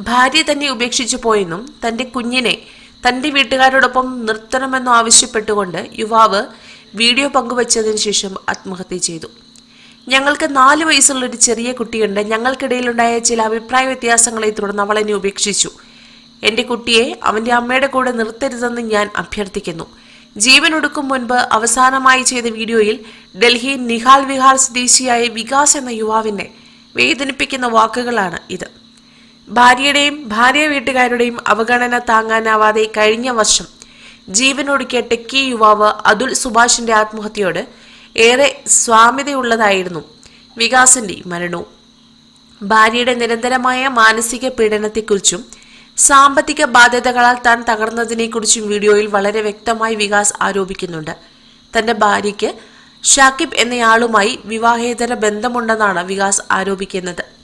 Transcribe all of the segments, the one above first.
ഭാര്യ തന്നെ ഉപേക്ഷിച്ചു പോയെന്നും തന്റെ കുഞ്ഞിനെ തന്റെ വീട്ടുകാരോടൊപ്പം നിർത്തണമെന്നും ആവശ്യപ്പെട്ടുകൊണ്ട് യുവാവ് വീഡിയോ പങ്കുവച്ചതിന് ശേഷം ആത്മഹത്യ ചെയ്തു. ഞങ്ങൾക്ക് നാല് വയസ്സുള്ള ഒരു ചെറിയ കുട്ടിയുണ്ട്. ഞങ്ങൾക്കിടയിലുണ്ടായ ചില അഭിപ്രായ വ്യത്യാസങ്ങളെ തുടർന്ന് അവൾ എന്നെ ഉപേക്ഷിച്ചു. എന്റെ കുട്ടിയെ അവന്റെ അമ്മയുടെ കൂടെ നിർത്തരുതെന്ന് ഞാൻ അഭ്യർത്ഥിക്കുന്നു. ജീവൻ ഒടുക്കും മുൻപ് അവസാനമായി ചെയ്ത വീഡിയോയിൽ ഡൽഹി നിഹാൽ വിഹാർ സ്വദേശിയായ വികാസ് എന്ന യുവാവിനെ വേദനിപ്പിക്കുന്ന വാക്കുകളാണ് ഇത്. ഭാര്യയുടെയും ഭാര്യ വീട്ടുകാരുടെയും അവഗണന താങ്ങാനാവാതെ കഴിഞ്ഞ വർഷം ജീവനൊടുക്കിയ ടെക്കി യുവാവ് അതുൽ സുഭാഷിന്റെ ആത്മഹത്യയോട് ഏറെ സ്വാമ്യതയുള്ളതായിരുന്നു വികാസിന്റെ മരണവും. ഭാര്യയുടെ നിരന്തരമായ മാനസിക പീഡനത്തെക്കുറിച്ചും സാമ്പത്തിക ബാധ്യതകളാൽ താൻ തകർന്നതിനെക്കുറിച്ചും വീഡിയോയിൽ വളരെ വ്യക്തമായി വികാസ് ആരോപിക്കുന്നുണ്ട്. തന്റെ ഭാര്യയ്ക്ക് ഷാക്കിബ് എന്നയാളുമായി വിവാഹേതര ബന്ധമുണ്ടെന്നാണ് വികാസ് ആരോപിക്കുന്നത്.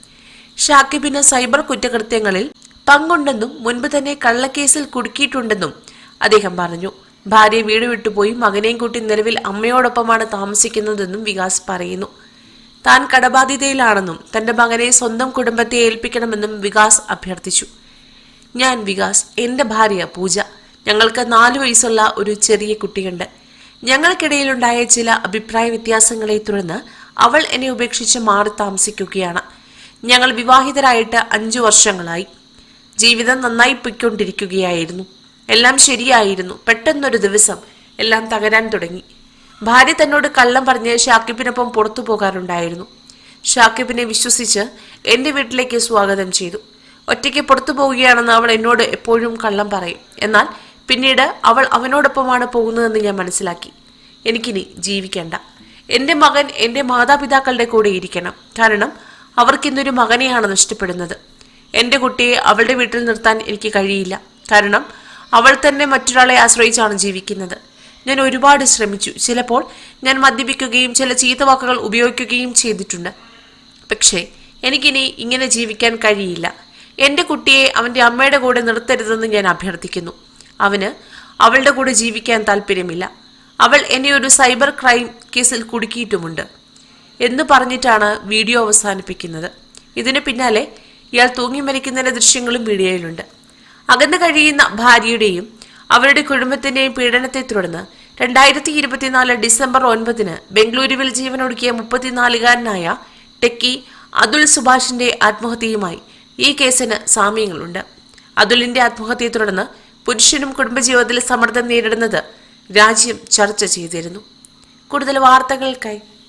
ഷാക്കിബിന് സൈബർ കുറ്റകൃത്യങ്ങളിൽ പങ്കുണ്ടെന്നും മുൻപ് തന്നെ കള്ളക്കേസിൽ കുടുക്കിയിട്ടുണ്ടെന്നും അദ്ദേഹം പറഞ്ഞു. ഭാര്യ വീട് വിട്ടുപോയി മകനെയും കൂട്ടി നിലവിൽ അമ്മയോടൊപ്പമാണ് താമസിക്കുന്നതെന്നും വികാസ് പറയുന്നു. താൻ കടബാധിതയിലാണെന്നും തന്റെ മകനെ സ്വന്തം കുടുംബത്തെ ഏൽപ്പിക്കണമെന്നും വികാസ് അഭ്യർത്ഥിച്ചു. ഞാൻ വികാസ് എന്റെ ഭാര്യ പൂജ. ഞങ്ങൾക്ക് നാലു വയസ്സുള്ള ഒരു ചെറിയ കുട്ടിയുണ്ട്. ഞങ്ങൾക്കിടയിലുണ്ടായ ചില അഭിപ്രായ വ്യത്യാസങ്ങളെ തുടർന്ന് അവൾ എന്നെ ഉപേക്ഷിച്ച് മാറി താമസിക്കുകയാണ്. ഞങ്ങൾ വിവാഹിതരായിട്ട് അഞ്ചു വർഷങ്ങളായി. ജീവിതം നന്നായി പൊയ്ക്കൊണ്ടിരിക്കുകയായിരുന്നു. എല്ലാം ശരിയായിരുന്നു. പെട്ടെന്നൊരു ദിവസം എല്ലാം തകരാൻ തുടങ്ങി. ഭാര്യ തന്നോട് കള്ളം പറഞ്ഞ് ഷാക്കിബിനൊപ്പം പുറത്തു പോകാറുണ്ടായിരുന്നു. ഷാക്കിബിനെ വിശ്വസിച്ച് എന്റെ വീട്ടിലേക്ക് സ്വാഗതം ചെയ്തു. ഒറ്റയ്ക്ക് പുറത്തു പോവുകയാണെന്ന് അവൾ എന്നോട് എപ്പോഴും കള്ളം പറയും. എന്നാൽ പിന്നീട് അവൾ അവനോടൊപ്പമാണ് പോകുന്നതെന്ന് ഞാൻ മനസ്സിലാക്കി. എനിക്കിനി ജീവിക്കേണ്ട. എന്റെ മകൻ എന്റെ മാതാപിതാക്കളുടെ കൂടെ ഇരിക്കണം. കാരണം അവർക്ക് ഇന്നൊരു മകനെയാണ് നഷ്ടപ്പെടുന്നത്. എന്റെ കുട്ടിയെ അവളുടെ വീട്ടിൽ നിർത്താൻ എനിക്ക് കഴിയില്ല. കാരണം അവൾ തന്നെ മറ്റൊരാളെ ആശ്രയിച്ചാണ് ജീവിക്കുന്നത്. ഞാൻ ഒരുപാട് ശ്രമിച്ചു. ചിലപ്പോൾ ഞാൻ മദ്യപിക്കുകയും ചില ചീത്ത വാക്കുകൾ ഉപയോഗിക്കുകയും ചെയ്തിട്ടുണ്ട്. പക്ഷേ എനിക്കിനി ഇങ്ങനെ ജീവിക്കാൻ കഴിയില്ല. എന്റെ കുട്ടിയെ അവന്റെ അമ്മയുടെ കൂടെ നിർത്തരുതെന്ന് ഞാൻ അഭ്യർത്ഥിക്കുന്നു. അവന് അവളുടെ കൂടെ ജീവിക്കാൻ താല്പര്യമില്ല അവൾ എന്നെ ഒരു സൈബർ ക്രൈം കേസിൽ കുടുക്കിയിട്ടുമുണ്ട്. എന്ന് പറഞ്ഞിട്ടാണ് വീഡിയോ അവസാനിപ്പിക്കുന്നത്. ഇതിന് പിന്നാലെ ഇയാൾ തൂങ്ങി മരിക്കുന്നതിന്റെ ദൃശ്യങ്ങളും വീഡിയോയിലുണ്ട് അകന്നു കഴിയുന്ന ഭാര്യയുടെയും അവരുടെ കുടുംബത്തിന്റെയും പീഡനത്തെ തുടർന്ന് രണ്ടായിരത്തി ഇരുപത്തിനാല് ഡിസംബർ ഒൻപതിന് ബംഗളൂരുവിൽ ജീവനൊടുക്കിയ മുപ്പത്തിനാലുകാരനായ ടെക്കി അതുൽ സുഭാഷിന്റെ ആത്മഹത്യയുമായി ഈ കേസിന് സാമ്യങ്ങളുണ്ട്. അതുലിന്റെ ആത്മഹത്യയെ തുടർന്ന് പുരുഷനും കുടുംബജീവിതത്തിൽ സമ്മർദ്ദം നേരിടുന്നത് രാജ്യം ചർച്ച ചെയ്തിരുന്നു. കൂടുതൽ വാർത്തകൾക്കായി